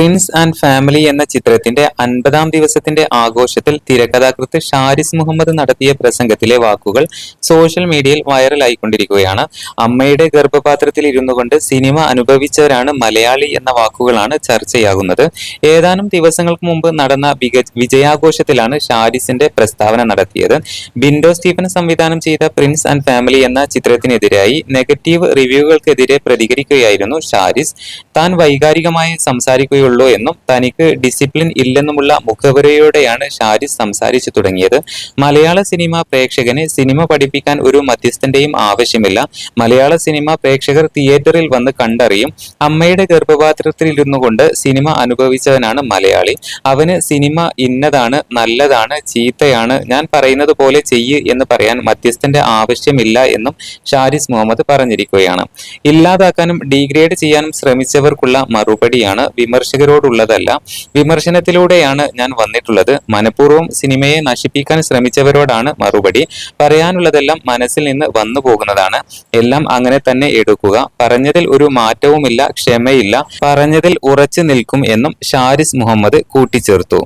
Prince and family എന്ന ചിത്രത്തിന്റെ അൻപതാം ദിവസത്തിന്റെ ആഘോഷത്തിൽ തിരക്കഥാകൃത്ത് ഷാരിസ് മുഹമ്മദ് നടത്തിയ പ്രസംഗത്തിലെ വാക്കുകൾ സോഷ്യൽ മീഡിയയിൽ വൈറലായിക്കൊണ്ടിരിക്കുകയാണ്. അമ്മയുടെ ഗർഭപാത്രത്തിൽ ഇരുന്നു കൊണ്ട് സിനിമ അനുഭവിച്ചവരാണ് മലയാളി എന്ന വാക്കുകളാണ് ചർച്ചയാകുന്നത്. ഏതാനും ദിവസങ്ങൾക്ക് മുമ്പ് നടന്ന വിജയാഘോഷത്തിലാണ് ഷാരിസിന്റെ പ്രസ്താവന നടത്തിയത്. ബിൻഡോ സ്റ്റീഫൻ സംവിധാനം ചെയ്ത പ്രിൻസ് ആൻഡ് ഫാമിലി എന്ന ചിത്രത്തിനെതിരായി നെഗറ്റീവ് റിവ്യൂകൾക്കെതിരെ പ്രതികരിക്കുകയായിരുന്നു ഷാരിസ്. താൻ വൈകാരികമായി സംസാരിക്കുകയുള്ളൂ എന്നും തനിക്ക് ഡിസിപ്ലിൻ ഇല്ലെന്നുമുള്ള മുഖവരയോടെയാണ് ഷാരിസ് സംസാരിച്ചു തുടങ്ങിയത്. മലയാള സിനിമ പ്രേക്ഷകനെ സിനിമ പഠിപ്പിക്കാൻ ഒരു മധ്യസ്ഥന്റെയും ആവശ്യമില്ല. മലയാള സിനിമ പ്രേക്ഷകർ തിയേറ്ററിൽ വന്ന് കണ്ടറിയും അമ്മയുടെ ഗർഭപാത്രത്തിൽ ഇരുന്നു കൊണ്ട് സിനിമ അനുഭവിച്ചവനാണ് മലയാളി. അവന് സിനിമ ഇന്നതാണ് നല്ലതാണ് ചീത്തയാണ് ഞാൻ പറയുന്നത് പോലെ ചെയ്യ് എന്ന് പറയാൻ മധ്യസ്ഥന്റെ ആവശ്യമില്ല എന്നും ഷാരിസ് മുഹമ്മദ് പറഞ്ഞിരിക്കുകയാണ്. ഇല്ലാതാക്കാനും ഡീഗ്രേഡ് ചെയ്യാനും ശ്രമിച്ചവർക്കുള്ള മറുപടിയാണ് വിമർശകരോടുള്ളതല്ല. വിമർശനത്തിലൂടെയാണ് ഞാൻ വന്നിട്ടുള്ളത്. മനഃപൂർവം സിനിമയെ നശിപ്പിക്കാൻ ശ്രമിച്ചവരോടാണ് മറുപടി. പറയാനുള്ളതെല്ലാം മനസ്സിൽ നിന്ന് വന്നു പോകുന്നതാണ്. എല്ലാം അങ്ങനെ തന്നെ എടുക്കുക. പറഞ്ഞതിൽ ഒരു മാറ്റവുമില്ല ക്ഷമയില്ല. പറഞ്ഞതിൽ ഉറച്ചു നിൽക്കും എന്നും ഷാരിസ് മുഹമ്മദ് കൂട്ടിച്ചേർത്തു.